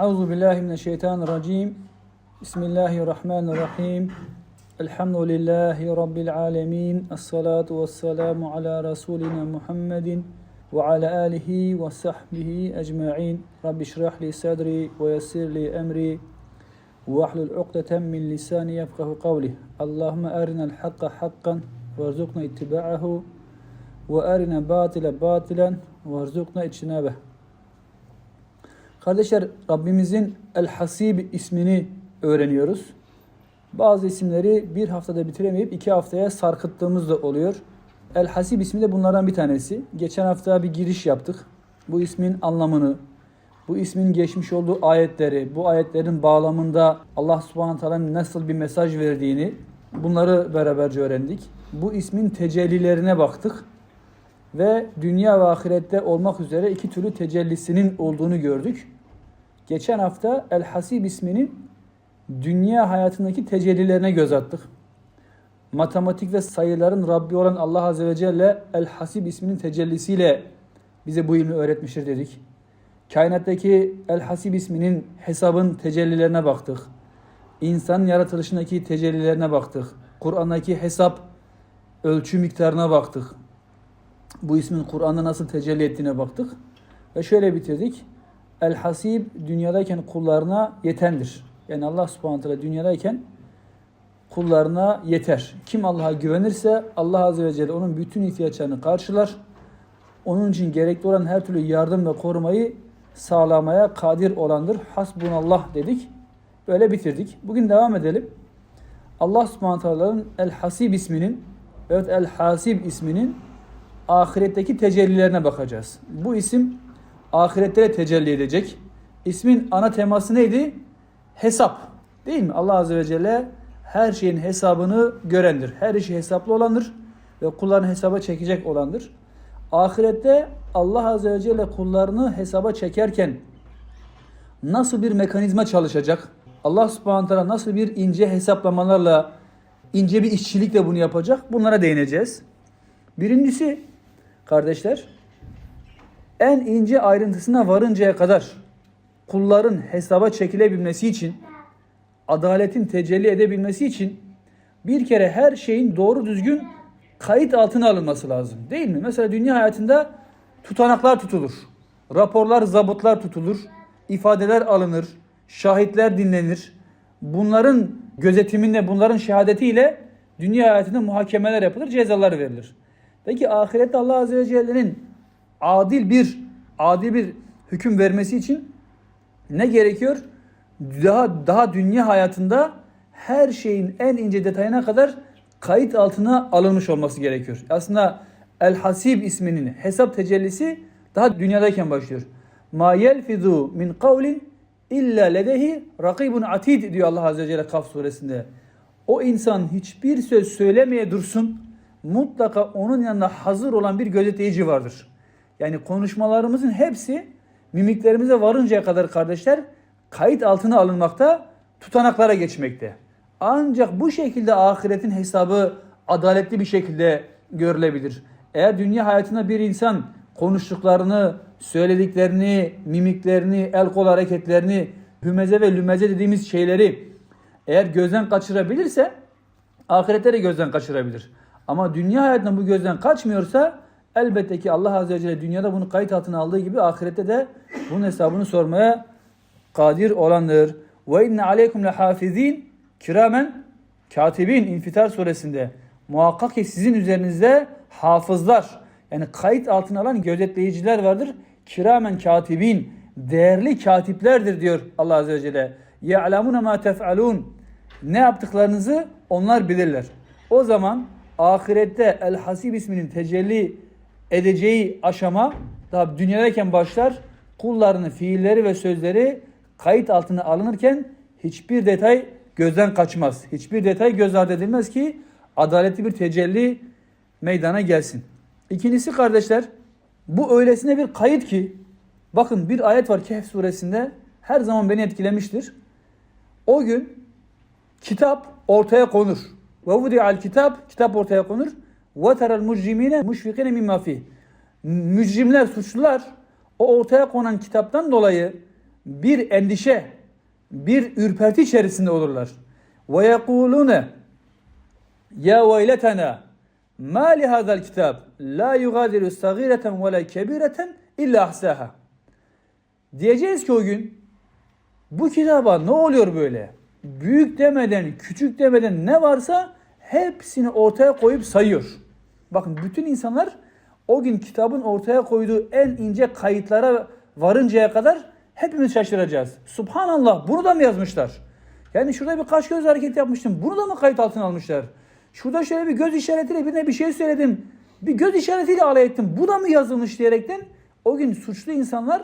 أعوذ بالله من الشيطان الرجيم. بسم الله الرحمن الرحيم. الحمد لله رب العالمين. الصلاة والسلام على رسولنا محمد وعلى آله وصحبه أجمعين. رب اشرح لي صدري ويسر لي أمري. واحلل عقدة من لساني يفقه قولي. اللهم أرنا الحق حقا وارزقنا اتباعه وأرنا باطلا باطلا وارزقنا اجتنابه. Kardeşler Rabbimizin El Hasib ismini öğreniyoruz. Bazı isimleri bir haftada bitiremeyip iki haftaya sarkıttığımız da oluyor. El Hasib ismi de bunlardan bir tanesi. Geçen hafta bir giriş yaptık. Bu ismin anlamını, bu ismin geçmiş olduğu ayetleri, bu ayetlerin bağlamında Allah subhanahu teala'nın nasıl bir mesaj verdiğini bunları beraberce öğrendik. Bu ismin tecellilerine baktık ve dünya ve ahirette olmak üzere iki türlü tecellisinin olduğunu gördük. Geçen hafta El Hasib isminin dünya hayatındaki tecellilerine göz attık. Matematik ve sayıların Rabbi olan Allah Azze ve Celle El Hasib isminin tecellisiyle bize bu ilmi öğretmiştir dedik. Kainattaki El Hasib isminin hesabın tecellilerine baktık. İnsanın yaratılışındaki tecellilerine baktık. Kur'an'daki hesap ölçü miktarına baktık. Bu ismin Kur'an'da nasıl tecelli ettiğine baktık. Ve şöyle bitirdik. El Hasib dünyadayken kullarına yetendir. Yani Allah subhanahu teala dünyadayken kullarına yeter. Kim Allah'a güvenirse Allah azze ve celle onun bütün ihtiyaçlarını karşılar. Onun için gerekli olan her türlü yardım ve korumayı sağlamaya kadir olandır. Hasbunallah dedik. Böyle bitirdik. Bugün devam edelim. Allah subhanahu teala'nın El Hasib isminin evet El Hasib isminin ahiretteki tecellilerine bakacağız. Bu isim ahirette tecelli edecek. İsmin ana teması neydi? Hesap. Değil mi? Allah Azze ve Celle her şeyin hesabını görendir. Her işi hesaplı olandır ve kullarını hesaba çekecek olandır. Ahirette Allah Azze ve Celle kullarını hesaba çekerken nasıl bir mekanizma çalışacak? Allah Subhanahu nasıl bir ince hesaplamalarla, ince bir işçilikle bunu yapacak? Bunlara değineceğiz. Birincisi kardeşler en ince ayrıntısına varıncaya kadar kulların hesaba çekilebilmesi için adaletin tecelli edebilmesi için bir kere her şeyin doğru düzgün kayıt altına alınması lazım. Değil mi? Mesela dünya hayatında tutanaklar tutulur. Raporlar, zabıtlar tutulur. ifadeler alınır. Şahitler dinlenir. Bunların gözetiminde, bunların şehadetiyle dünya hayatında muhakemeler yapılır, cezalar verilir. Peki ahirette Allah Azze ve Celle'nin adil bir adil bir hüküm vermesi için ne gerekiyor? Daha daha dünya hayatında her şeyin en ince detayına kadar kayıt altına alınmış olması gerekiyor. Aslında El Hasib isminin hesap tecellisi daha dünyadayken başlıyor. Ma yelfizu min kavlin illa ledehi rakibun atid diyor Allah Azze ve Celle Kaf suresinde. O insan hiçbir söz söylemeye dursun mutlaka onun yanında hazır olan bir gözetleyici vardır. Yani konuşmalarımızın hepsi mimiklerimize varıncaya kadar kardeşler kayıt altına alınmakta, tutanaklara geçmekte. Ancak bu şekilde ahiretin hesabı adaletli bir şekilde görülebilir. Eğer dünya hayatında bir insan konuştuklarını, söylediklerini, mimiklerini, el kol hareketlerini, hümeze ve lümeze dediğimiz şeyleri eğer gözden kaçırabilirse ahirette de gözden kaçırabilir. Ama dünya hayatında bu gözden kaçmıyorsa elbette ki Allah Azze ve Celle dünyada bunu kayıt altına aldığı gibi ahirette de bunun hesabını sormaya kadir olandır. Ve inne aleykum lehafizin kiramen katibin İnfitar suresinde muhakkak ki sizin üzerinizde hafızlar yani kayıt altına alan gözetleyiciler vardır. Kiramen katibin değerli katiplerdir diyor Allah Azze ve Celle. Ya'lemune ma tef'alun ne yaptıklarınızı onlar bilirler. O zaman ahirette El Hasib isminin tecelli edeceği aşama daha dünyadayken başlar. Kullarının fiilleri ve sözleri kayıt altına alınırken hiçbir detay gözden kaçmaz. Hiçbir detay göz ardı edilmez ki adaletli bir tecelli meydana gelsin. İkincisi kardeşler bu öylesine bir kayıt ki bakın bir ayet var Kehf suresinde her zaman beni etkilemiştir. O gün kitap ortaya konur. Ve vudi'al kitap, kitap ortaya konur. Ve teral mucrimine muşfikine mimma fih. Mücrimler, suçlular o ortaya konan kitaptan dolayı bir endişe, bir ürperti içerisinde olurlar. Ve yekulune ya veyletena ma li hadal kitab la yugadiru sagireten ve la kebireten illa ahsaha. Diyeceğiz ki o gün bu kitaba ne oluyor böyle? Büyük demeden, küçük demeden ne varsa hepsini ortaya koyup sayıyor. Bakın bütün insanlar o gün kitabın ortaya koyduğu en ince kayıtlara varıncaya kadar hepimiz şaşıracağız. Subhanallah bunu da mı yazmışlar? Yani şurada bir kaş göz hareketi yapmıştım. Bunu da mı kayıt altına almışlar? Şurada şöyle bir göz işaretiyle birine bir şey söyledim. Bir göz işaretiyle alay ettim. Bu da mı yazılmış diyerekten o gün suçlu insanlar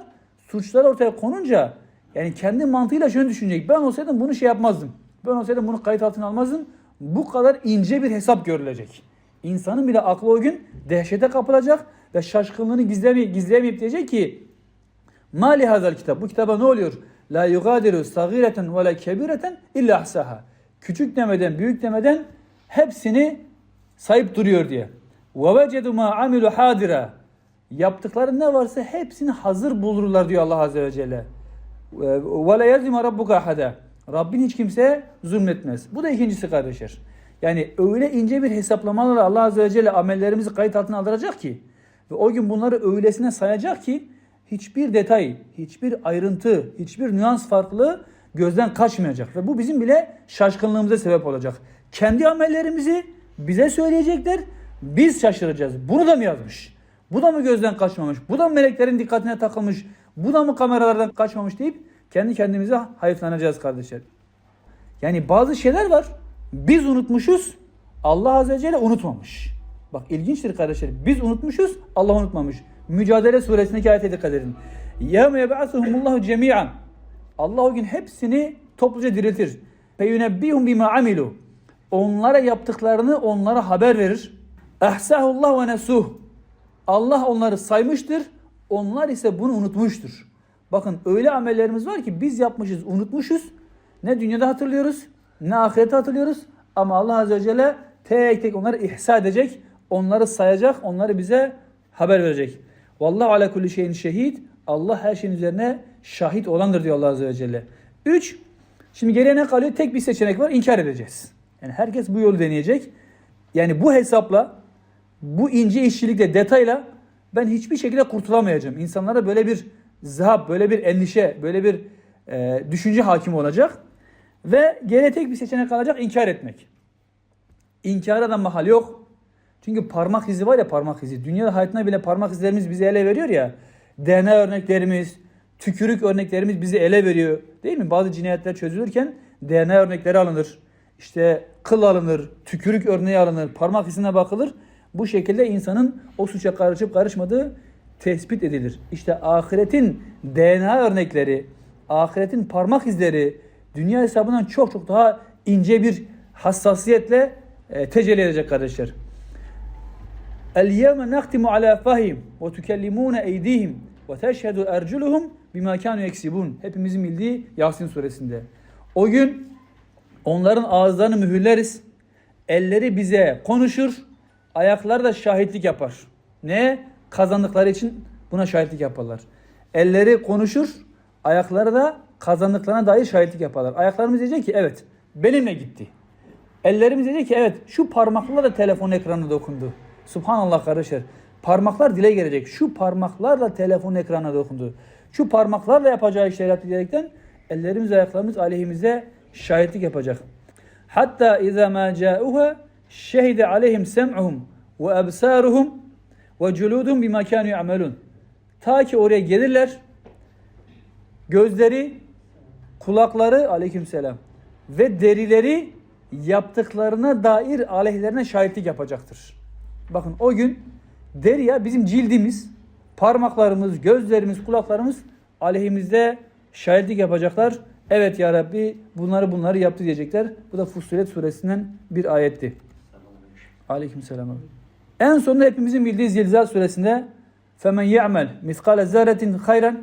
suçlar ortaya konunca yani kendi mantığıyla şunu düşünecek. Ben olsaydım bunu şey yapmazdım. Ben olsaydım bunu kayıt altına almazdım. Bu kadar ince bir hesap görülecek. İnsanın bile aklı o gün dehşete kapılacak ve şaşkınlığını gizlemeyip, gizleyemeyip diyecek ki Mali hazal kitap. Bu kitaba ne oluyor? La yugadiru sagireten ve la kebireten illa ahsaha. Küçük demeden, büyük demeden hepsini sayıp duruyor diye. Ve vecedu ma amilu hadira. Yaptıkları ne varsa hepsini hazır bulurlar diyor Allah Azze ve Celle. Ve la yazima rabbuka ahada. Rabbin hiç kimseye zulmetmez. Bu da ikincisi kardeşler. Yani öyle ince bir hesaplamalarla Allah Azze ve Celle amellerimizi kayıt altına aldıracak ki ve o gün bunları öylesine sayacak ki hiçbir detay, hiçbir ayrıntı, hiçbir nüans farklılığı gözden kaçmayacak. Ve bu bizim bile şaşkınlığımıza sebep olacak. Kendi amellerimizi bize söyleyecekler, biz şaşıracağız. Bunu da mı yazmış? Bu da mı gözden kaçmamış? Bu da mı meleklerin dikkatine takılmış? Bu da mı kameralardan kaçmamış deyip kendi kendimize hayıflanacağız kardeşler. Yani bazı şeyler var. Biz unutmuşuz. Allah Azze ve Celle unutmamış. Bak ilginçtir kardeşler. Biz unutmuşuz. Allah unutmamış. Mücadele suresindeki ayete dikkat edin. يَوْمَ يَبْعَثُهُمُ اللّٰهُ جَمِيعًا Allah o gün hepsini topluca diriltir. فَيُنَبِّهُمْ بِمَا عَمِلُوا Onlara yaptıklarını onlara haber verir. اَحْسَهُ اللّٰهُ وَنَسُوهُ Allah onları saymıştır. onlar ise bunu unutmuştur. Bakın öyle amellerimiz var ki biz yapmışız, unutmuşuz. Ne dünyada hatırlıyoruz, ne ahirette hatırlıyoruz. Ama Allah Azze ve Celle tek tek onları ihsa edecek, onları sayacak, onları bize haber verecek. Vallahu ala kulli şeyin şehid. Allah her şeyin üzerine şahit olandır diyor Allah Azze ve Celle. Üç, şimdi geriye ne kalıyor? Tek bir seçenek var, inkar edeceğiz. Yani herkes bu yolu deneyecek. Yani bu hesapla, bu ince işçilikle, detayla ben hiçbir şekilde kurtulamayacağım. İnsanlara böyle bir zahap, böyle bir endişe, böyle bir e, düşünce hakim olacak. Ve geriye tek bir seçenek kalacak inkar etmek. İnkara da mahal yok. Çünkü parmak izi var ya parmak izi. Dünya hayatına bile parmak izlerimiz bizi ele veriyor ya. DNA örneklerimiz, tükürük örneklerimiz bizi ele veriyor. Değil mi? Bazı cinayetler çözülürken DNA örnekleri alınır. İşte kıl alınır, tükürük örneği alınır, parmak izine bakılır. Bu şekilde insanın o suça karışıp karışmadığı tespit edilir. İşte ahiretin DNA örnekleri, ahiretin parmak izleri dünya hesabından çok çok daha ince bir hassasiyetle e, tecelli edecek kardeşler. El-yevme naktimu ala fahim ve tükellimune eydihim ve teşhedü erculuhum. Hepimizin bildiği Yasin suresinde. O gün onların ağızlarını mühürleriz. Elleri bize konuşur. Ayakları da şahitlik yapar. Ne? Kazandıkları için buna şahitlik yaparlar. Elleri konuşur. Ayakları da kazandıklarına dair şahitlik yaparlar. Ayaklarımız diyecek ki evet benimle gitti. Ellerimiz diyecek ki evet şu parmakla da telefon ekranına dokundu. Subhanallah kardeşler. Parmaklar dile gelecek. Şu parmaklarla telefon ekranına dokundu. Şu parmaklarla yapacağı işleri yaptı diyerekten ellerimiz ayaklarımız aleyhimize şahitlik yapacak. Hatta izâ mâ şehide aleyhim sem'uhum ve ebsâruhum ve cülûdum bimâ kânû ya'melûn. Ta ki oraya gelirler gözleri, kulakları aleykümselam ve derileri yaptıklarına dair aleyhlerine şahitlik yapacaktır. Bakın o gün deri ya bizim cildimiz, parmaklarımız, gözlerimiz, kulaklarımız aleyhimizde şahitlik yapacaklar. Evet ya Rabbi bunları bunları yaptı diyecekler. Bu da Fussilet suresinden bir ayetti. Aleykümselam. abi. En sonunda hepimizin bildiği Zilzal suresinde فَمَنْ يَعْمَلْ مِثْقَالَ زَارَةٍ خَيْرًا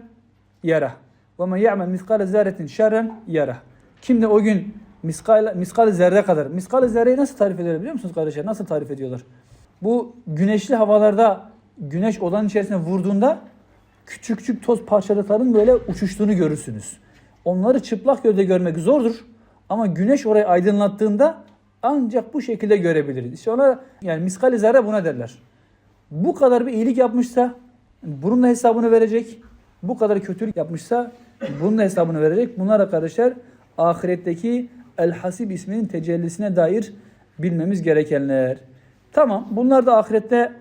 يَرَهُ وَمَنْ يَعْمَلْ مِثْقَالَ زَارَةٍ شَرًّا يَرَهُ Kim de o gün miskal, miskal zerre kadar. Miskal zerreyi nasıl tarif ediyorlar biliyor musunuz kardeşler? Nasıl tarif ediyorlar? Bu güneşli havalarda güneş odanın içerisine vurduğunda küçük küçük toz parçacıkların böyle uçuştuğunu görürsünüz. Onları çıplak gözle görmek zordur. Ama güneş orayı aydınlattığında ancak bu şekilde görebiliriz. İşte ona yani miskali zerre buna derler. Bu kadar bir iyilik yapmışsa bunun da hesabını verecek. Bu kadar kötülük yapmışsa bunun da hesabını verecek. Bunlar arkadaşlar ahiretteki El Hasib isminin tecellisine dair bilmemiz gerekenler. Tamam bunlar da ahirette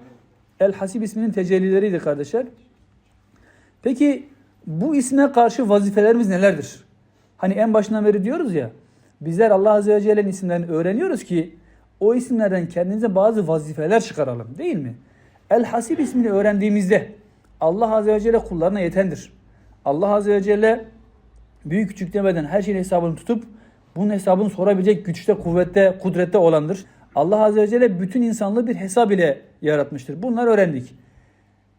El Hasib isminin tecellileriydi kardeşler. Peki bu isme karşı vazifelerimiz nelerdir? Hani en başından beri diyoruz ya bizler Allah Azze ve Celle'nin isimlerini öğreniyoruz ki o isimlerden kendimize bazı vazifeler çıkaralım değil mi? El Hasib ismini öğrendiğimizde Allah Azze ve Celle kullarına yetendir. Allah Azze ve Celle büyük küçük demeden her şeyin hesabını tutup bunun hesabını sorabilecek güçte, kuvvette, kudrette olandır. Allah Azze ve Celle bütün insanlığı bir hesap ile yaratmıştır. Bunları öğrendik.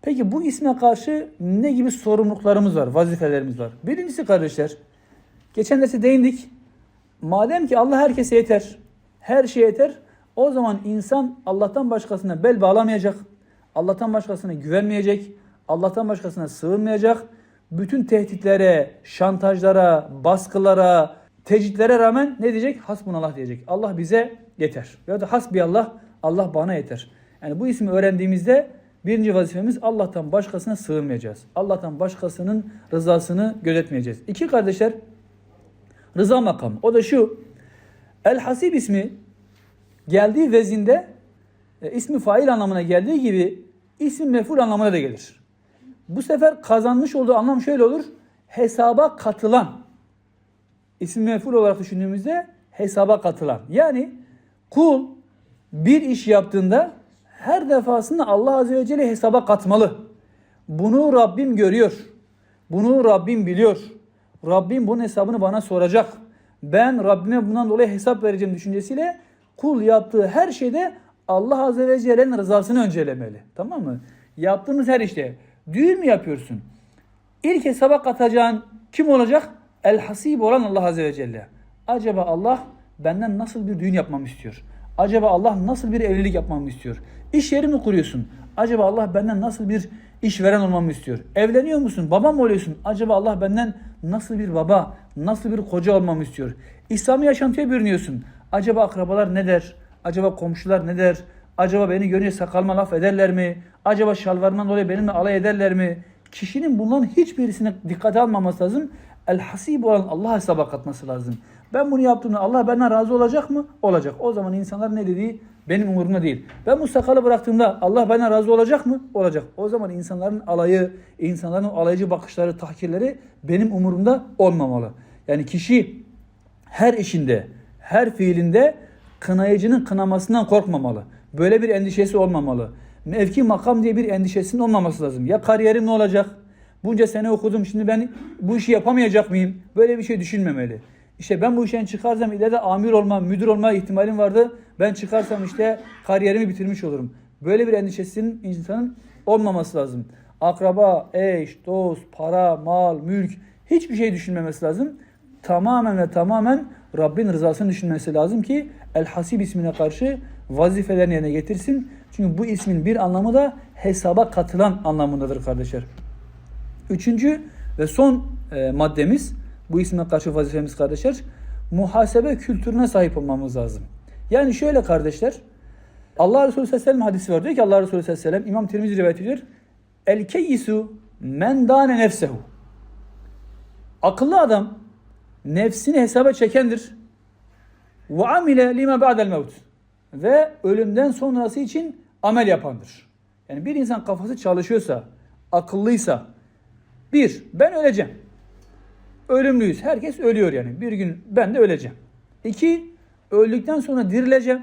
Peki bu isme karşı ne gibi sorumluluklarımız var, vazifelerimiz var? Birincisi kardeşler, geçen derste değindik. Madem ki Allah herkese yeter, her şeye yeter, o zaman insan Allah'tan başkasına bel bağlamayacak, Allah'tan başkasına güvenmeyecek, Allah'tan başkasına sığınmayacak. Bütün tehditlere, şantajlara, baskılara, tecritlere rağmen ne diyecek? Hasbunallah diyecek. Allah bize yeter. Ya da hasbiyallah, Allah bana yeter. Yani bu ismi öğrendiğimizde birinci vazifemiz Allah'tan başkasına sığınmayacağız. Allah'tan başkasının rızasını gözetmeyeceğiz. İki kardeşler rıza makamı. O da şu. El Hasib ismi geldiği vezinde e, ismi fail anlamına geldiği gibi isim mef'ul anlamına da gelir. Bu sefer kazanmış olduğu anlam şöyle olur. Hesaba katılan. İsim mef'ul olarak düşündüğümüzde hesaba katılan. Yani kul bir iş yaptığında her defasında Allah Azze ve Celle hesaba katmalı. Bunu Rabbim görüyor. Bunu Rabbim biliyor. Rabbim bunun hesabını bana soracak. Ben Rabbime bundan dolayı hesap vereceğim düşüncesiyle kul yaptığı her şeyde Allah Azze ve Celle'nin rızasını öncelemeli. Tamam mı? Yaptığımız her işte. Düğün mü yapıyorsun? İlk hesaba katacağın kim olacak? El hasib olan Allah Azze ve Celle. Acaba Allah benden nasıl bir düğün yapmamı istiyor? Acaba Allah nasıl bir evlilik yapmamı istiyor? İş yeri mi kuruyorsun? Acaba Allah benden nasıl bir işveren olmamı istiyor? Evleniyor musun? Baba mı oluyorsun? Acaba Allah benden nasıl bir baba, nasıl bir koca olmamı istiyor? İslami yaşantıya bürünüyorsun. Acaba akrabalar ne der? Acaba komşular ne der? Acaba beni görünce sakalıma laf ederler mi? Acaba şalvarından dolayı benimle alay ederler mi? Kişinin bunların hiçbirisine dikkate almaması lazım. El hasib olan Allah hesaba katması lazım. Ben bunu yaptığımda Allah benden razı olacak mı? Olacak. O zaman insanlar ne dediği benim umurumda değil. Ben bu sakalı bıraktığımda Allah benden razı olacak mı? Olacak. O zaman insanların alayı, insanların alaycı bakışları, tahkirleri benim umurumda olmamalı. Yani kişi her işinde, her fiilinde kınayıcının kınamasından korkmamalı. Böyle bir endişesi olmamalı. Mevki makam diye bir endişesinin olmaması lazım. Ya kariyerim ne olacak? Bunca sene okudum şimdi ben bu işi yapamayacak mıyım? Böyle bir şey düşünmemeli. İşte ben bu işten çıkarsam ileride amir olma, müdür olma ihtimalim vardı. Ben çıkarsam işte kariyerimi bitirmiş olurum. Böyle bir endişesinin insanın olmaması lazım. Akraba, eş, dost, para, mal, mülk hiçbir şey düşünmemesi lazım. Tamamen ve tamamen Rabbin rızasını düşünmesi lazım ki El Hasib ismine karşı vazifelerini yerine getirsin. Çünkü bu ismin bir anlamı da hesaba katılan anlamındadır kardeşler. Üçüncü ve son e, maddemiz bu isme karşı vazifemiz kardeşler muhasebe kültürüne sahip olmamız lazım. Yani şöyle kardeşler Allah Resulü sallallahu aleyhi hadisi var diyor ki Allah Resulü sallallahu aleyhi İmam Tirmizi rivayet ediyor. El keyyisu men dane nefsehu. Akıllı adam nefsini hesaba çekendir. Ve amile lima ba'del mevt. Ve ölümden sonrası için amel yapandır. Yani bir insan kafası çalışıyorsa, akıllıysa, bir, ben öleceğim. Ölümlüyüz. Herkes ölüyor yani. Bir gün ben de öleceğim. İki, öldükten sonra dirileceğim.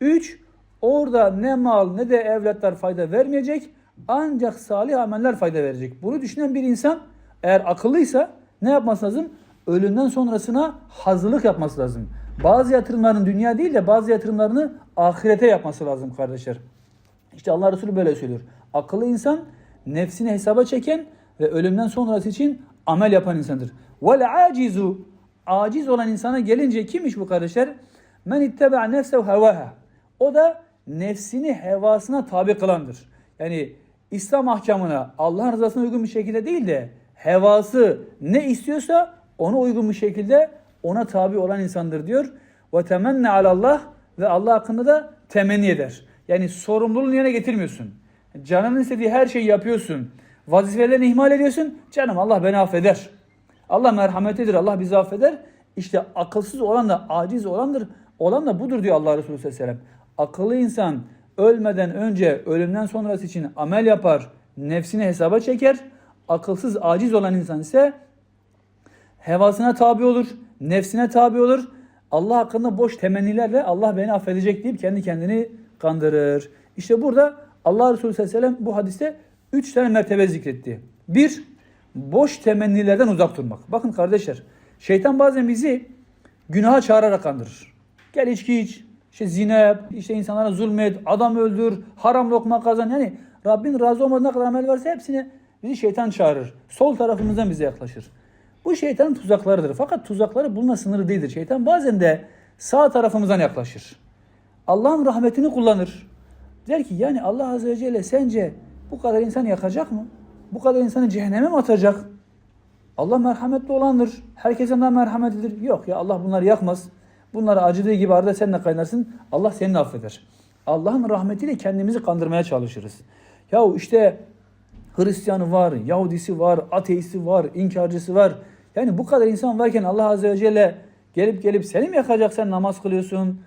Üç, orada ne mal ne de evlatlar fayda vermeyecek. Ancak salih ameller fayda verecek. Bunu düşünen bir insan eğer akıllıysa ne yapması lazım? Ölümden sonrasına hazırlık yapması lazım. Bazı yatırımların dünya değil de bazı yatırımlarını ahirete yapması lazım kardeşler. İşte Allah Resulü böyle söylüyor. Akıllı insan nefsini hesaba çeken ve ölümden sonrası için amel yapan insandır. Vel acizu aciz olan insana gelince kimmiş bu kardeşler? Men itteba nefsehu hevaha. O da nefsini hevasına tabi kılandır. Yani İslam ahkamına Allah'ın rızasına uygun bir şekilde değil de hevası ne istiyorsa ona uygun bir şekilde ona tabi olan insandır diyor. Ve temenne alallah ve Allah hakkında da temenni eder. Yani sorumluluğunu yerine getirmiyorsun. Canının istediği her şeyi yapıyorsun. Vazifelerini ihmal ediyorsun. Canım Allah beni affeder. Allah merhametlidir. Allah bizi affeder. İşte akılsız olan da aciz olandır. Olan da budur diyor Allah Resulü sallallahu aleyhi ve sellem. Akıllı insan ölmeden önce ölümden sonrası için amel yapar. Nefsini hesaba çeker. Akılsız aciz olan insan ise hevasına tabi olur. Nefsine tabi olur. Allah hakkında boş temennilerle Allah beni affedecek deyip kendi kendini kandırır. İşte burada Allah Resulü sallallahu aleyhi ve sellem bu hadiste üç tane mertebe zikretti. Bir, boş temennilerden uzak durmak. Bakın kardeşler, şeytan bazen bizi günaha çağırarak kandırır. Gel içki iç, işte zina yap, işte insanlara zulmet, adam öldür, haram lokma kazan. Yani Rabbin razı olmadığı kadar amel varsa hepsini bizi şeytan çağırır. Sol tarafımızdan bize yaklaşır. Bu şeytanın tuzaklarıdır. Fakat tuzakları bununla sınırlı değildir. Şeytan bazen de sağ tarafımızdan yaklaşır. Allah'ın rahmetini kullanır. Der ki yani Allah Azze ve Celle sence bu kadar insan yakacak mı? Bu kadar insanı cehenneme mi atacak? Allah merhametli olandır. Herkesten daha merhametlidir. Yok ya Allah bunları yakmaz. Bunları acıdığı gibi arada sen de kaynarsın. Allah seni de affeder. Allah'ın rahmetiyle kendimizi kandırmaya çalışırız. Yahu işte Hristiyanı var, Yahudisi var, ateisti var, inkarcısı var. Yani bu kadar insan varken Allah Azze ve Celle gelip gelip seni mi yakacak sen namaz kılıyorsun?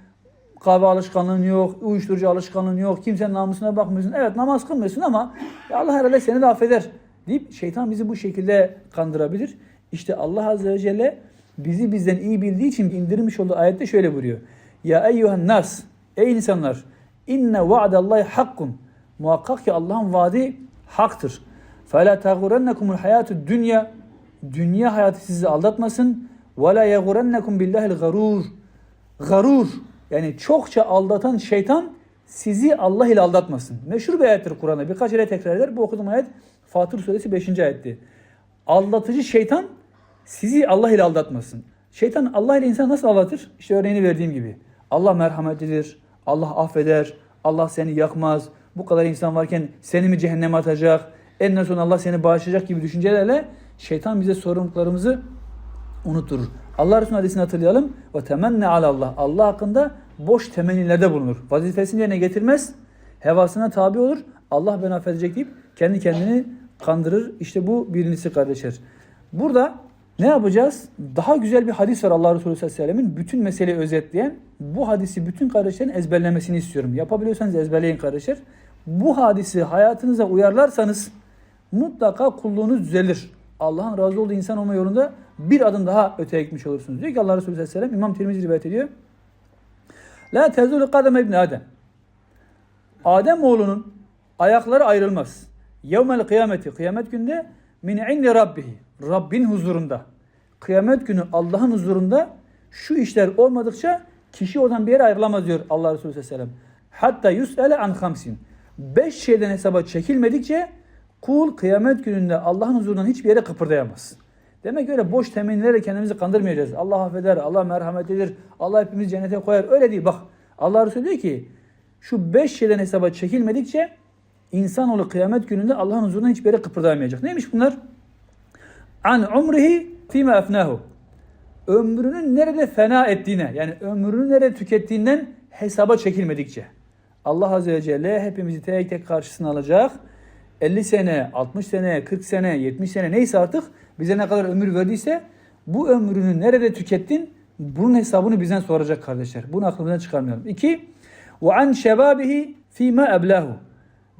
Kahve alışkanlığın yok, uyuşturucu alışkanlığın yok, kimsenin namusuna bakmıyorsun. Evet namaz kılmıyorsun ama Allah herhalde seni de affeder deyip şeytan bizi bu şekilde kandırabilir. İşte Allah Azze ve Celle bizi bizden iyi bildiği için indirmiş olduğu ayette şöyle buyuruyor. Ya eyyuhen nas, ey insanlar, inne va'dallahi hakkun. Muhakkak ki Allah'ın vaadi haktır. فَلَا تَغُرَنَّكُمُ الْحَيَاتُ dünya Dünya hayatı sizi aldatmasın. وَلَا يَغُرَنَّكُمْ بِاللّٰهِ الْغَرُورِ Garur yani çokça aldatan şeytan sizi Allah ile aldatmasın. Meşhur bir ayettir Kur'an'da. Birkaç yere tekrar eder. Bu okuduğum ayet Fatır suresi 5. ayetti. Aldatıcı şeytan sizi Allah ile aldatmasın. Şeytan Allah ile insan nasıl aldatır? İşte örneğini verdiğim gibi. Allah merhametlidir. Allah affeder. Allah seni yakmaz. Bu kadar insan varken seni mi cehenneme atacak? En son Allah seni bağışlayacak gibi düşüncelerle şeytan bize sorumluluklarımızı unuturur. Allah Resulü'nün hadisini hatırlayalım. Ve temenne alallah. Allah hakkında boş temennilerde bulunur. Vazifesini yerine getirmez. Hevasına tabi olur. Allah beni affedecek deyip kendi kendini kandırır. İşte bu birincisi kardeşler. Burada ne yapacağız? Daha güzel bir hadis var Allah Resulü sallallahu aleyhi ve bütün meseleyi özetleyen. Bu hadisi bütün kardeşlerin ezberlemesini istiyorum. Yapabiliyorsanız ezberleyin kardeşler. Bu hadisi hayatınıza uyarlarsanız mutlaka kulluğunuz düzelir. Allah'ın razı olduğu insan olma yolunda bir adım daha öteye gitmiş olursunuz. Diyor ki Allah Resulü sallallahu aleyhi ve sellem İmam Tirmizi rivayet ediyor. La tezulü kademe ibn Adem. Adem oğlunun ayakları ayrılmaz. Yevmel kıyameti kıyamet günde min indi rabbihi. Rabbin huzurunda. Kıyamet günü Allah'ın huzurunda şu işler olmadıkça kişi oradan bir yere ayrılamaz diyor Allah Resulü sallallahu aleyhi ve sellem. Hatta yus'ele an hamsin. Beş şeyden hesaba çekilmedikçe kul kıyamet gününde Allah'ın huzurundan hiçbir yere kıpırdayamaz. Demek öyle boş temennilerle kendimizi kandırmayacağız. Allah affeder, Allah merhametlidir, Allah hepimizi cennete koyar. Öyle değil. Bak Allah Resulü diyor ki şu beş şeyden hesaba çekilmedikçe insanoğlu kıyamet gününde Allah'ın huzurundan hiçbir yere kıpırdayamayacak. Neymiş bunlar? An umrihi fîme efnahu. Ömrünün nerede fena ettiğine yani ömrünü nerede tükettiğinden hesaba çekilmedikçe. Allah Azze ve Celle hepimizi tek tek karşısına alacak. 50 sene, 60 sene, 40 sene, 70 sene neyse artık bize ne kadar ömür verdiyse bu ömrünü nerede tükettin? Bunun hesabını bizden soracak kardeşler. Bunu aklımızdan çıkarmayalım. İki, ve an şebabihi fîme eblahu.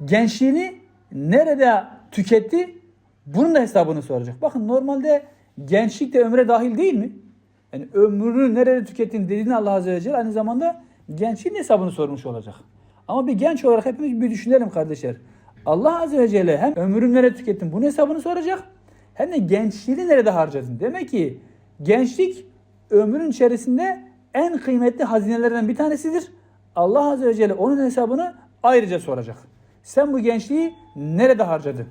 Gençliğini nerede tüketti? Bunun da hesabını soracak. Bakın normalde gençlik de ömre dahil değil mi? Yani ömrünü nerede tükettin dediğini Allah Azze ve Celle aynı zamanda gençliğin hesabını sormuş olacak. Ama bir genç olarak hepimiz bir düşünelim kardeşler. Allah Azze ve Celle hem ömrünü nerede tükettin bunun hesabını soracak hem de gençliğini nerede harcadın. Demek ki gençlik ömrün içerisinde en kıymetli hazinelerden bir tanesidir. Allah Azze ve Celle onun hesabını ayrıca soracak. Sen bu gençliği nerede harcadın?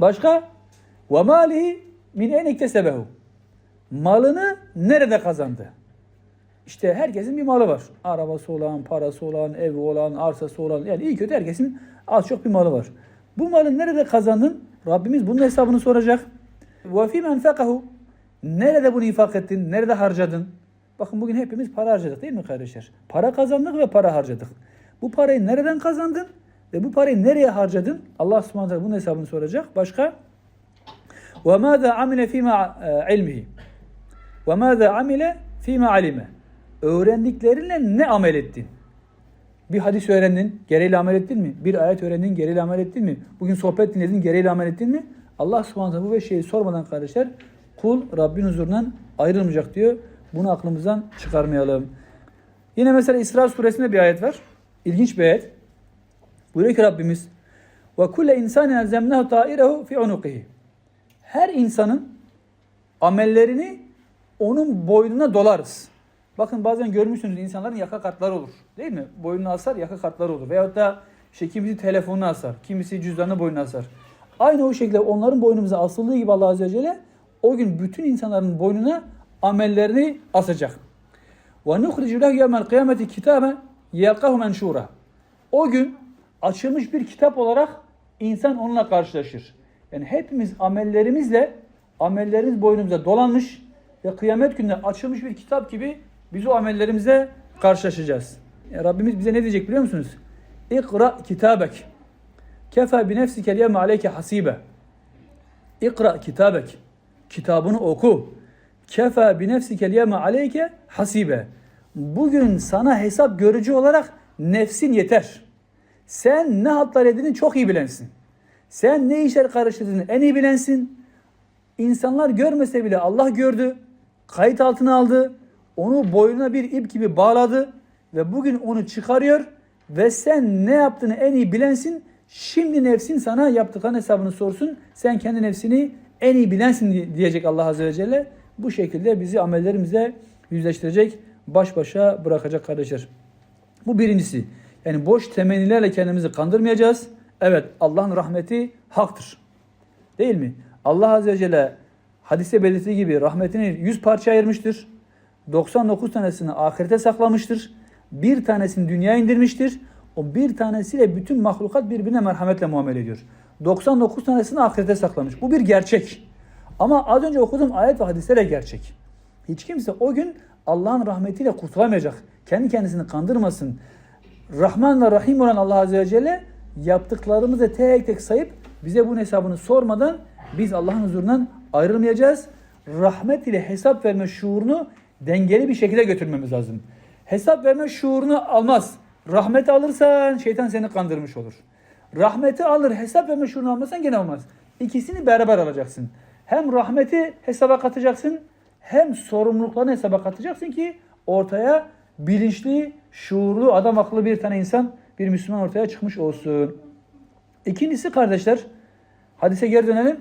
Başka? Ve malihi min en iktesebehu. Malını nerede kazandı? İşte herkesin bir malı var. Arabası olan, parası olan, evi olan, arsası olan. Yani iyi kötü herkesin az çok bir malı var. Bu malı nerede kazandın? Rabbimiz bunun hesabını soracak. Ve fî menfekahu. Nerede bunu infak ettin? Nerede harcadın? Bakın bugün hepimiz para harcadık değil mi kardeşler? Para kazandık ve para harcadık. Bu parayı nereden kazandın? Ve bu parayı nereye harcadın? Allah subhanahu teala bunun hesabını soracak. Başka? وَمَاذَا عَمِلَ ف۪ي مَا عِلْمِهِ وَمَاذَا عَمِلَ ف۪ي مَا عَلِمَ Öğrendiklerinle ne amel ettin? Bir hadis öğrendin, gereğiyle amel ettin mi? Bir ayet öğrendin, gereğiyle amel ettin mi? Bugün sohbet dinledin, gereğiyle amel ettin mi? Allah subhanahu teala bu beş şeyi sormadan kardeşler kul Rabbin huzurundan ayrılmayacak diyor. Bunu aklımızdan çıkarmayalım. Yine mesela İsra suresinde bir ayet var. İlginç bir ayet. Buyuruyor ki Rabbimiz ve kulle insani elzemnehu ta'irehu fi unuqihi. Her insanın amellerini onun boynuna dolarız. Bakın bazen görmüşsünüz insanların yaka kartları olur. Değil mi? Boynuna asar yaka kartları olur. Veyahut da işte kimisi telefonunu asar. Kimisi cüzdanını boynuna asar. Aynı o şekilde onların boynumuza asıldığı gibi Allah Azze ve Celle o gün bütün insanların boynuna amellerini asacak. Ve nuhricu lehu yevmel kıyameti kitaben yelkahu. O gün açılmış bir kitap olarak insan onunla karşılaşır. Yani hepimiz amellerimizle amellerimiz boynumuza dolanmış ve kıyamet gününde açılmış bir kitap gibi biz o amellerimize karşılaşacağız. Ya Rabbimiz bize ne diyecek biliyor musunuz? İkra kitabek. Kefa bi nefsike yevme aleyke hasibe. İkra kitabek. Kitabını oku. Kefa bi nefsike yevme aleyke hasibe. Bugün sana hesap görücü olarak nefsin yeter. Sen ne hatlar edini çok iyi bilensin. Sen ne işler karıştırdığını en iyi bilensin. İnsanlar görmese bile Allah gördü. Kayıt altına aldı. Onu boynuna bir ip gibi bağladı. Ve bugün onu çıkarıyor. Ve sen ne yaptığını en iyi bilensin. Şimdi nefsin sana yaptıkların hesabını sorsun. Sen kendi nefsini en iyi bilensin diyecek Allah Azze ve Celle. Bu şekilde bizi amellerimizle yüzleştirecek, baş başa bırakacak kardeşler. Bu birincisi. Yani boş temennilerle kendimizi kandırmayacağız. Evet Allah'ın rahmeti haktır. Değil mi? Allah Azze ve Celle hadiste belirttiği gibi rahmetini 100 parça ayırmıştır. 99 tanesini ahirete saklamıştır. Bir tanesini dünyaya indirmiştir. O bir tanesiyle bütün mahlukat birbirine merhametle muamele ediyor. 99 tanesini ahirete saklamış. Bu bir gerçek. Ama az önce okuduğum ayet ve hadisler gerçek. Hiç kimse o gün Allah'ın rahmetiyle kurtulamayacak. Kendi kendisini kandırmasın. Rahman ve Rahim olan Allah Azze ve Celle yaptıklarımızı tek tek sayıp bize bunun hesabını sormadan biz Allah'ın huzurundan ayrılmayacağız. Rahmet ile hesap verme şuurunu dengeli bir şekilde götürmemiz lazım. Hesap verme şuurunu almaz. Rahmeti alırsan şeytan seni kandırmış olur. Rahmeti alır, hesap verme şuurunu almazsan gene olmaz. İkisini beraber alacaksın. Hem rahmeti hesaba katacaksın, hem sorumluluklarını hesaba katacaksın ki ortaya bilinçli, şuurlu, adam akıllı bir tane insan, bir Müslüman ortaya çıkmış olsun. İkincisi kardeşler, hadise geri dönelim.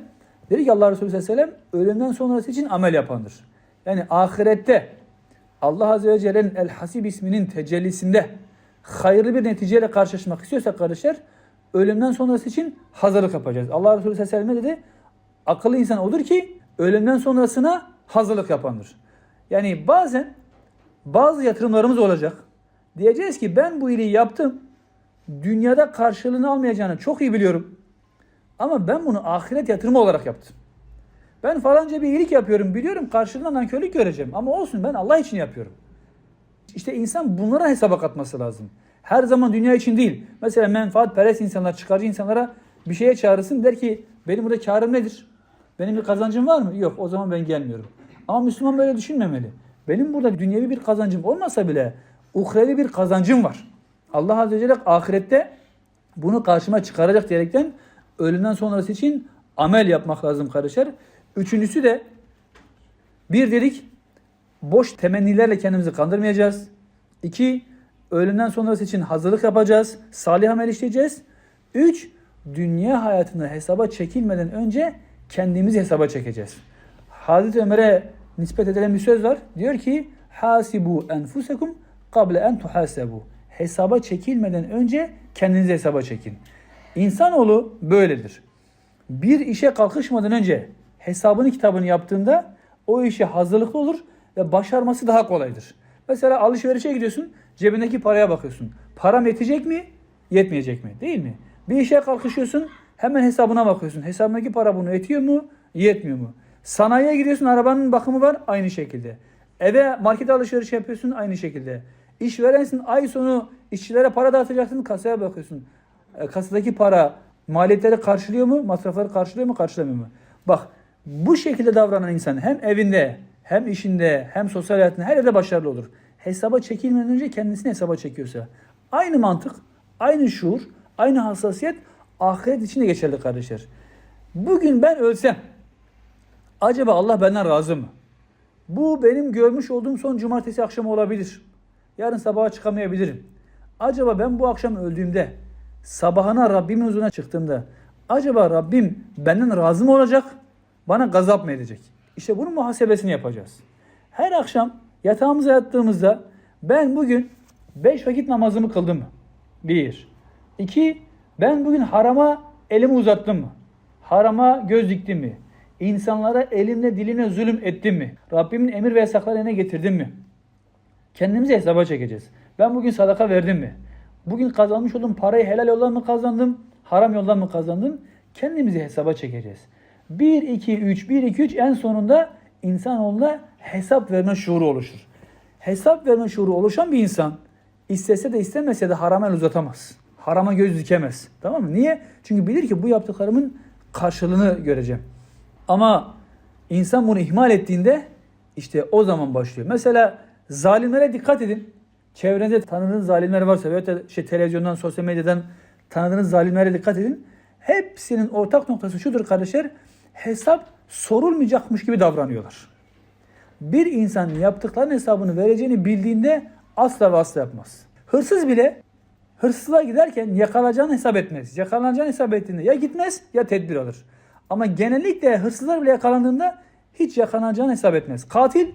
Dedi ki Allah Resulü sallallahu ölümden sonrası için amel yapandır. Yani ahirette Allah Azze ve Celle'nin El Hasib isminin tecellisinde hayırlı bir neticeyle karşılaşmak istiyorsak kardeşler ölümden sonrası için hazırlık yapacağız. Allah Resulü sallallahu dedi akıllı insan odur ki ölümden sonrasına hazırlık yapandır. Yani bazen bazı yatırımlarımız olacak. Diyeceğiz ki ben bu iyiliği yaptım. Dünyada karşılığını almayacağını çok iyi biliyorum. Ama ben bunu ahiret yatırımı olarak yaptım. Ben falanca bir iyilik yapıyorum biliyorum karşılığında nankörlük göreceğim. Ama olsun ben Allah için yapıyorum. İşte insan bunlara hesaba katması lazım. Her zaman dünya için değil. Mesela menfaat perest insanlar, çıkarcı insanlara bir şeye çağırırsın der ki benim burada karım nedir? Benim bir kazancım var mı? Yok o zaman ben gelmiyorum. Ama Müslüman böyle düşünmemeli. Benim burada dünyevi bir kazancım olmasa bile uhrevi bir kazancım var. Allah Azze ve Celle ahirette bunu karşıma çıkaracak diyerekten ölümden sonrası için amel yapmak lazım kardeşler. Üçüncüsü de bir dedik boş temennilerle kendimizi kandırmayacağız. İki, ölümden sonrası için hazırlık yapacağız. Salih amel işleyeceğiz. Üç, dünya hayatını hesaba çekilmeden önce kendimizi hesaba çekeceğiz. Hazreti Ömer'e nispet edilen bir söz var. Diyor ki hasibu enfusekum kable en tuhasebu. Hesaba çekilmeden önce kendinizi hesaba çekin. İnsanoğlu böyledir. Bir işe kalkışmadan önce hesabını kitabını yaptığında o işe hazırlıklı olur ve başarması daha kolaydır. Mesela alışverişe gidiyorsun, cebindeki paraya bakıyorsun. Param yetecek mi, yetmeyecek mi? Değil mi? Bir işe kalkışıyorsun, Hemen hesabına bakıyorsun. Hesabındaki para bunu etiyor mu? Yetmiyor mu? Sanayiye gidiyorsun arabanın bakımı var aynı şekilde. Eve markete alışveriş yapıyorsun aynı şekilde. İşverensin ay sonu işçilere para dağıtacaksın kasaya bakıyorsun. E, kasadaki para maliyetleri karşılıyor mu? Masrafları karşılıyor mu? Karşılamıyor mu? Bak bu şekilde davranan insan hem evinde hem işinde hem sosyal hayatında her yerde başarılı olur. Hesaba çekilmeden önce kendisini hesaba çekiyorsa. Aynı mantık, aynı şuur, aynı hassasiyet ahiret için de geçerli kardeşler. Bugün ben ölsem acaba Allah benden razı mı? Bu benim görmüş olduğum son cumartesi akşamı olabilir. Yarın sabaha çıkamayabilirim. Acaba ben bu akşam öldüğümde sabahına Rabbimin huzuruna çıktığımda acaba Rabbim benden razı mı olacak? Bana gazap mı edecek? İşte bunun muhasebesini yapacağız. Her akşam yatağımıza yattığımızda ben bugün beş vakit namazımı kıldım mı? Bir. İki, ben bugün harama elimi uzattım mı? Harama göz diktim mi? İnsanlara elimle dilimle zulüm ettim mi? Rabbimin emir ve yasaklarını getirdim mi? Kendimizi hesaba çekeceğiz. Ben bugün sadaka verdim mi? Bugün kazanmış olduğum parayı helal yoldan mı kazandım? Haram yoldan mı kazandım? Kendimizi hesaba çekeceğiz. 1, 2, 3, 1, 2, 3 en sonunda insanoğluna hesap verme şuuru oluşur. Hesap verme şuuru oluşan bir insan istese de istemese de harama el uzatamaz. Harama göz dikemez. Tamam mı? Niye? Çünkü bilir ki bu yaptıklarımın karşılığını göreceğim. Ama insan bunu ihmal ettiğinde işte o zaman başlıyor. Mesela zalimlere dikkat edin. Çevrenizde tanıdığınız zalimler varsa veya şey, televizyondan, sosyal medyadan tanıdığınız zalimlere dikkat edin. Hepsinin ortak noktası şudur kardeşler. Hesap sorulmayacakmış gibi davranıyorlar. Bir insan yaptıklarının hesabını vereceğini bildiğinde asla ve asla yapmaz. Hırsız bile hırsızlığa giderken yakalanacağını hesap etmez. Yakalanacağını hesap ettiğinde ya gitmez ya tedbir alır. Ama genellikle hırsızlar bile yakalandığında hiç yakalanacağını hesap etmez. Katil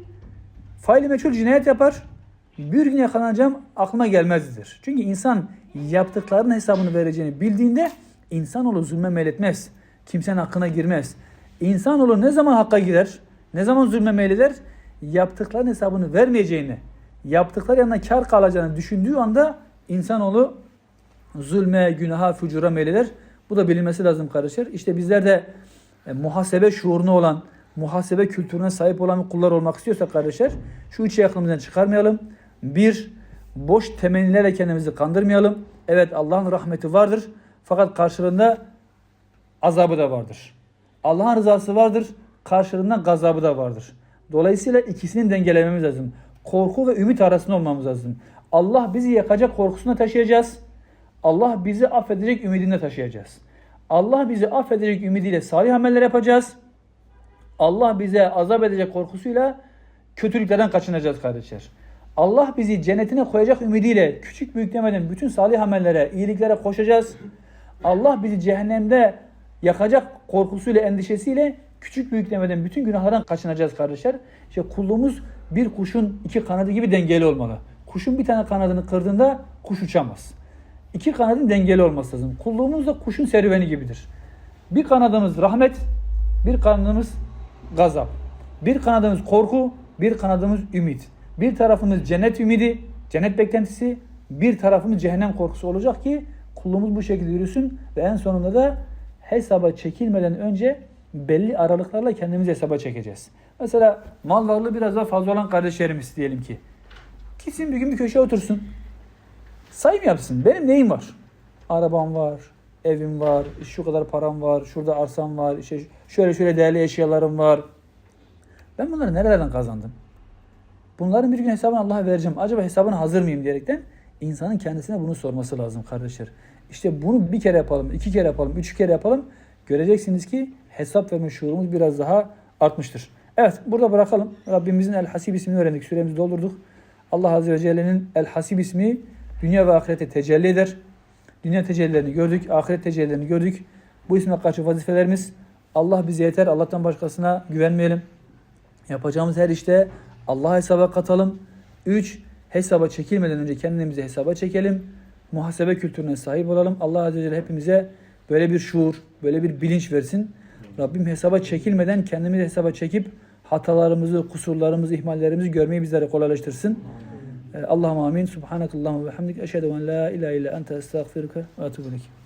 faili meçhul cinayet yapar. Bir gün yakalanacağım aklıma gelmezdir. Çünkü insan yaptıklarının hesabını vereceğini bildiğinde insanoğlu zulme meyletmez. Kimsenin hakkına girmez. İnsanoğlu ne zaman hakka girer? Ne zaman zulme meyleder? Yaptıklarının hesabını vermeyeceğini, yaptıkları yanına kar kalacağını düşündüğü anda insanoğlu zulme, günaha, fucura meyleder. Bu da bilinmesi lazım kardeşler. İşte bizler de e, muhasebe şuuruna olan, muhasebe kültürüne sahip olan kullar olmak istiyorsak kardeşler, şu üçü aklımızdan çıkarmayalım. Bir, boş temennilerle kendimizi kandırmayalım. Evet Allah'ın rahmeti vardır. Fakat karşılığında azabı da vardır. Allah'ın rızası vardır. Karşılığında gazabı da vardır. Dolayısıyla ikisini dengelememiz lazım. Korku ve ümit arasında olmamız lazım. Allah bizi yakacak korkusuna taşıyacağız. Allah bizi affedecek ümidinde taşıyacağız. Allah bizi affedecek ümidiyle salih ameller yapacağız. Allah bize azap edecek korkusuyla kötülüklerden kaçınacağız kardeşler. Allah bizi cennetine koyacak ümidiyle küçük büyük demeden bütün salih amellere, iyiliklere koşacağız. Allah bizi cehennemde yakacak korkusuyla, endişesiyle küçük büyük demeden bütün günahlardan kaçınacağız kardeşler. İşte kulluğumuz bir kuşun iki kanadı gibi dengeli olmalı. Kuşun bir tane kanadını kırdığında kuş uçamaz. İki kanadın dengeli olması lazım. Kulluğumuz da kuşun serüveni gibidir. Bir kanadımız rahmet, bir kanadımız gazap. Bir kanadımız korku, bir kanadımız ümit. Bir tarafımız cennet ümidi, cennet beklentisi, bir tarafımız cehennem korkusu olacak ki kulluğumuz bu şekilde yürüsün ve en sonunda da hesaba çekilmeden önce belli aralıklarla kendimizi hesaba çekeceğiz. Mesela mal varlığı biraz daha fazla olan kardeşlerimiz diyelim ki. Gitsin bir gün bir köşeye otursun. Sayım yapsın. Benim neyim var? Arabam var, evim var, şu kadar param var, şurada arsam var, işte şöyle şöyle değerli eşyalarım var. Ben bunları nerelerden kazandım? Bunların bir gün hesabını Allah'a vereceğim. Acaba hesabına hazır mıyım diyerekten insanın kendisine bunu sorması lazım kardeşler. İşte bunu bir kere yapalım, iki kere yapalım, üç kere yapalım. Göreceksiniz ki hesap verme şuurumuz biraz daha artmıştır. Evet burada bırakalım. Rabbimizin El Hasib ismini öğrendik. Süremizi doldurduk. Allah Azze ve Celle'nin El Hasib ismi dünya ve ahirete tecelli eder. Dünya tecellilerini gördük, ahiret tecellilerini gördük. Bu isme karşı vazifelerimiz Allah bize yeter. Allah'tan başkasına güvenmeyelim. Yapacağımız her işte Allah'a hesaba katalım. 3. Hesaba çekilmeden önce kendimizi hesaba çekelim. Muhasebe kültürüne sahip olalım. Allah Azze ve Celle hepimize böyle bir şuur, böyle bir bilinç versin. Rabbim hesaba çekilmeden kendimizi hesaba çekip hatalarımızı, kusurlarımızı, ihmallerimizi görmeyi bizlere kolaylaştırsın. Allah'ım amin. Subhanakallahumma ve hamdik. Eşhedü en la ilahe illa ente estağfiruke ve etûbü.